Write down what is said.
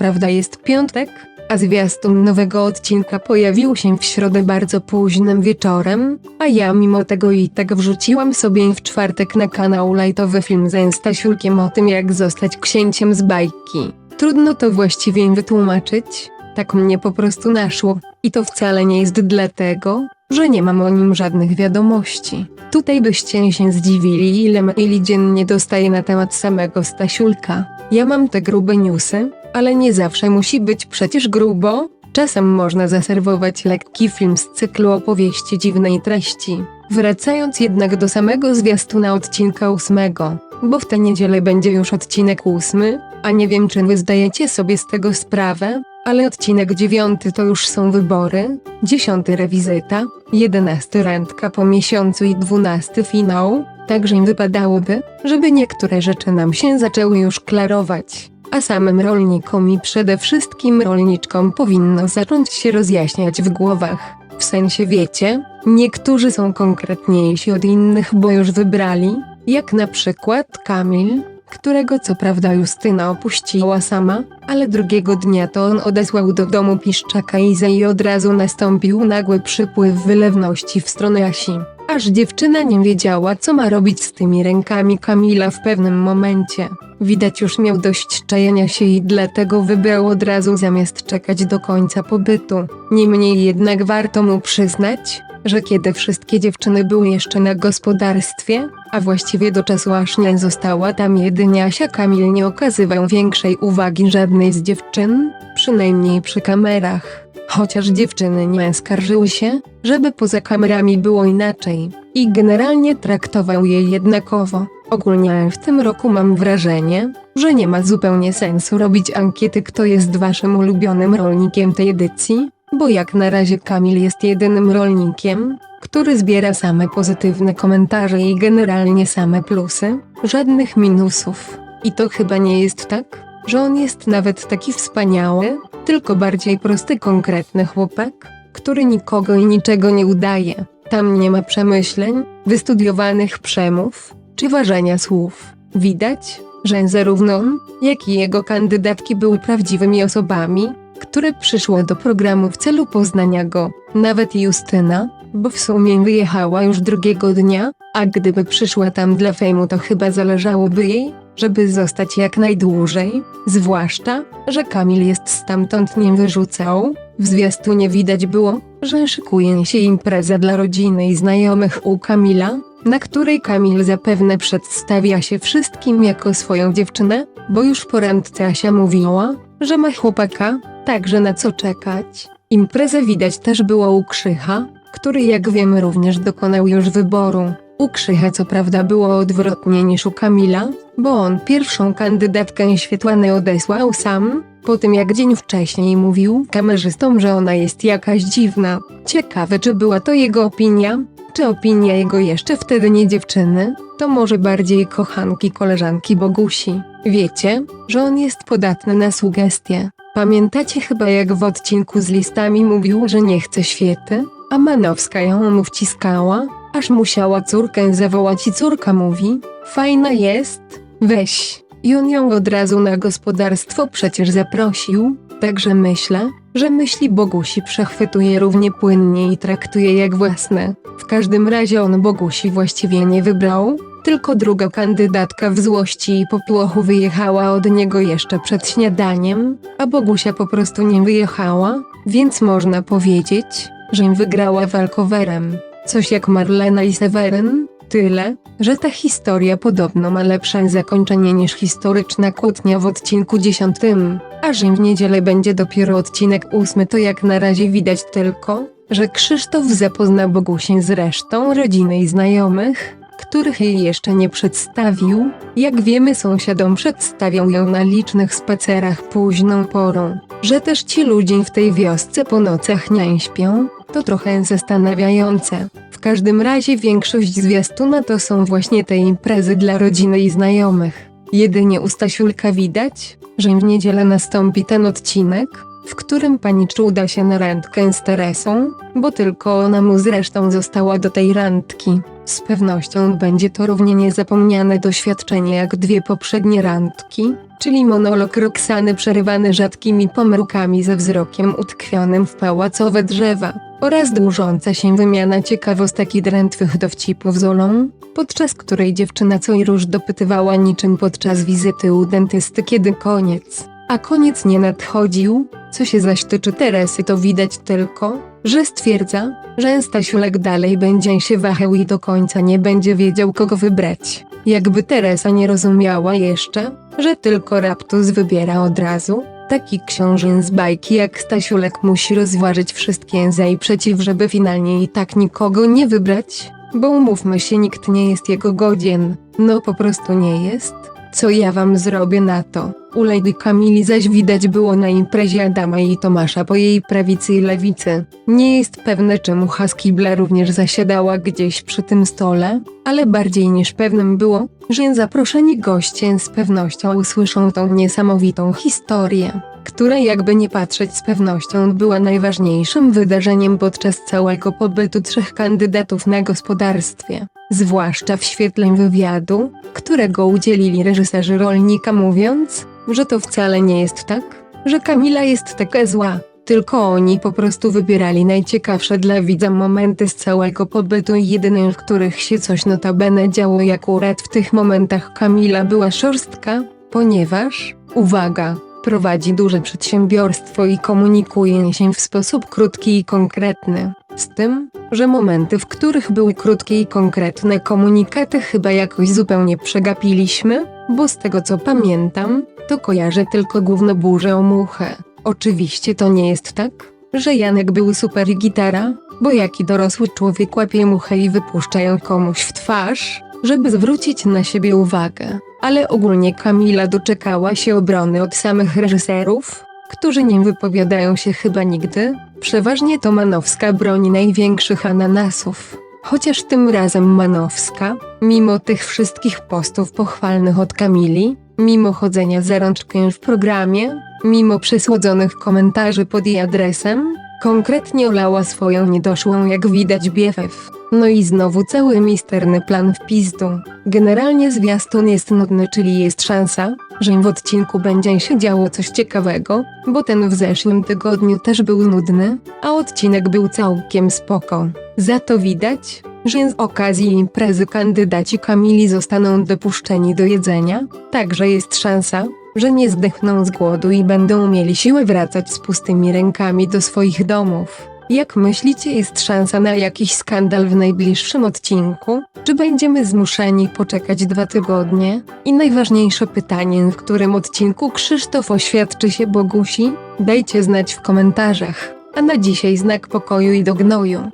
prawda jest piątek, a zwiastun nowego odcinka pojawił się w środę bardzo późnym wieczorem, a ja mimo tego i tak wrzuciłam sobie w czwartek na kanał lajtowy film ze Stasiulkiem o tym jak zostać księciem z bajki. Trudno to właściwie wytłumaczyć, tak mnie po prostu naszło. I to wcale nie jest dlatego, że nie mam o nim żadnych wiadomości. Tutaj byście się zdziwili ile maili dziennie dostaję na temat samego Stasiulka. Ja mam te grube newsy, ale nie zawsze musi być przecież grubo. Czasem można zaserwować lekki film z cyklu opowieści dziwnej treści. Wracając jednak do samego zwiastuna odcinka ósmego, bo w tę niedzielę będzie już odcinek ósmy, a nie wiem czy wy zdajecie sobie z tego sprawę, ale odcinek dziewiąty to już są wybory, dziesiąty rewizyta, jedenasty randka po miesiącu i dwunasty finał, także wypadałoby, żeby niektóre rzeczy nam się zaczęły już klarować. A samym rolnikom i przede wszystkim rolniczkom powinno zacząć się rozjaśniać w głowach. W sensie wiecie, niektórzy są konkretniejsi od innych, bo już wybrali, jak na przykład Kamil, którego co prawda Justyna opuściła sama, ale drugiego dnia to on odesłał do domu piszczaka Izę i od razu nastąpił nagły przypływ wylewności w stronę Asi. Aż dziewczyna nie wiedziała, co ma robić z tymi rękami Kamila w pewnym momencie. Widać już miał dość czajenia się i dlatego wybrał od razu zamiast czekać do końca pobytu. Niemniej jednak warto mu przyznać, że kiedy wszystkie dziewczyny były jeszcze na gospodarstwie, a właściwie do czasu aż nie została tam jedynie Asia Kamil nie okazywał większej uwagi żadnej z dziewczyn, przynajmniej przy kamerach. Chociaż dziewczyny nie skarżyły się, żeby poza kamerami było inaczej i generalnie traktował je jednakowo. Ogólnie w tym roku mam wrażenie, że nie ma zupełnie sensu robić ankiety kto jest waszym ulubionym rolnikiem tej edycji, bo jak na razie Kamil jest jedynym rolnikiem, który zbiera same pozytywne komentarze i generalnie same plusy, żadnych minusów. I to chyba nie jest tak, że on jest nawet taki wspaniały, tylko bardziej prosty, konkretny chłopak, który nikogo i niczego nie udaje. Tam nie ma przemyśleń, wystudiowanych przemów, czy ważenia słów. Widać, że zarówno on, jak i jego kandydatki były prawdziwymi osobami, które przyszły do programu w celu poznania go. Nawet Justyna, bo w sumie wyjechała już drugiego dnia, a gdyby przyszła tam dla fejmu to chyba zależałoby jej, żeby zostać jak najdłużej, zwłaszcza, że Kamil jest stamtąd nie wyrzucał. W zwiastunie widać było, że szykuje się impreza dla rodziny i znajomych u Kamila, na której Kamil zapewne przedstawia się wszystkim jako swoją dziewczynę, bo już po randce Asia mówiła, że ma chłopaka, także na co czekać. Imprezę widać też było u Krzycha, który jak wiemy również dokonał już wyboru. U Krzycha co prawda było odwrotnie niż u Kamila, bo on pierwszą kandydatkę Świetlany odesłał sam, po tym jak dzień wcześniej mówił kamerzystom, że ona jest jakaś dziwna. Ciekawe czy była to jego opinia, czy opinia jego jeszcze wtedy nie dziewczyny, to może bardziej kochanki koleżanki Bogusi. Wiecie, że on jest podatny na sugestie. Pamiętacie chyba jak w odcinku z listami mówił, że nie chce świety, a Manowska ją mu wciskała, aż musiała córkę zawołać i córka mówi, fajna jest, weź. I on ją od razu na gospodarstwo przecież zaprosił, także myślę, że myśli Bogusi przechwytuje równie płynnie i traktuje jak własne. W każdym razie on Bogusi właściwie nie wybrał, tylko druga kandydatka w złości i popłochu wyjechała od niego jeszcze przed śniadaniem, a Bogusia po prostu nie wyjechała, więc można powiedzieć, że wygrała walkowerem. Coś jak Marlena i Seweryn, tyle, że ta historia podobno ma lepsze zakończenie niż historyczna kłótnia w odcinku dziesiątym, a że w niedzielę będzie dopiero odcinek ósmy to jak na razie widać tylko, że Krzysztof zapozna Bogusię z resztą rodziny i znajomych, których jej jeszcze nie przedstawił. Jak wiemy sąsiadom przedstawią ją na licznych spacerach późną porą. Że też ci ludzie w tej wiosce po nocach nie śpią, to trochę zastanawiające. W każdym razie większość zwiastuna to są właśnie te imprezy dla rodziny i znajomych. Jedynie u Stasiulka widać, że w niedzielę nastąpi ten odcinek, w którym panicz uda się na randkę z Teresą, bo tylko ona mu zresztą została do tej randki. Z pewnością będzie to równie niezapomniane doświadczenie jak dwie poprzednie randki, czyli monolog Roxany przerywany rzadkimi pomrukami ze wzrokiem utkwionym w pałacowe drzewa, oraz dłużąca się wymiana ciekawostek i drętwych dowcipów z Olą, podczas której dziewczyna co i róż dopytywała niczym podczas wizyty u dentysty kiedy koniec. A koniec nie nadchodził, co się zaś tyczy Teresy to widać tylko, że stwierdza, że Stasiulek dalej będzie się wahał i do końca nie będzie wiedział kogo wybrać. Jakby Teresa nie rozumiała jeszcze, że tylko Raptus wybiera od razu, taki książę z bajki jak Stasiulek musi rozważyć wszystkie za i przeciw, żeby finalnie i tak nikogo nie wybrać, bo umówmy się nikt nie jest jego godzien, no po prostu nie jest. Co ja wam zrobię na to? U Lady Kamili zaś widać było na imprezie Adama i Tomasza po jej prawicy i lewicy. Nie jest pewne czemu Haskibla również zasiadała gdzieś przy tym stole, ale bardziej niż pewnym było, że zaproszeni goście z pewnością usłyszą tą niesamowitą historię, która jakby nie patrzeć z pewnością była najważniejszym wydarzeniem podczas całego pobytu trzech kandydatów na gospodarstwie. Zwłaszcza w świetle wywiadu, którego udzielili reżyserzy rolnika mówiąc, że to wcale nie jest tak, że Kamila jest taka zła, tylko oni po prostu wybierali najciekawsze dla widza momenty z całego pobytu i jedyne w których się coś notabene działo i akurat w tych momentach Kamila była szorstka, ponieważ, uwaga, prowadzi duże przedsiębiorstwo i komunikuje się w sposób krótki i konkretny. Z tym, że momenty, w których były krótkie i konkretne komunikaty chyba jakoś zupełnie przegapiliśmy, bo z tego co pamiętam, to kojarzę tylko główno burzę o muchę. Oczywiście to nie jest tak, że Janek był super gitara, bo jaki dorosły człowiek łapie muchę i wypuszcza ją komuś w twarz, żeby zwrócić na siebie uwagę. Ale ogólnie Kamila doczekała się obrony od samych reżyserów, którzy nie wypowiadają się chyba nigdy. Przeważnie to Manowska broni największych ananasów. Chociaż tym razem Manowska, mimo tych wszystkich postów pochwalnych od Kamili, mimo chodzenia za rączkę w programie, mimo przesłodzonych komentarzy pod jej adresem, konkretnie olała swoją niedoszłą jak widać BFF. No i znowu cały misterny plan w pizdu. Generalnie zwiastun jest nudny, czyli jest szansa, że w odcinku będzie się działo coś ciekawego, bo ten w zeszłym tygodniu też był nudny, a odcinek był całkiem spoko. Za to widać, że z okazji imprezy kandydaci Kamili zostaną dopuszczeni do jedzenia, także jest szansa, że nie zdechną z głodu i będą mieli siłę wracać z pustymi rękami do swoich domów. Jak myślicie, jest szansa na jakiś skandal w najbliższym odcinku? Czy będziemy zmuszeni poczekać dwa tygodnie? I najważniejsze pytanie, w którym odcinku Krzysztof oświadczy się Bogusi? Dajcie znać w komentarzach. A na dzisiaj znak pokoju i do gnoju.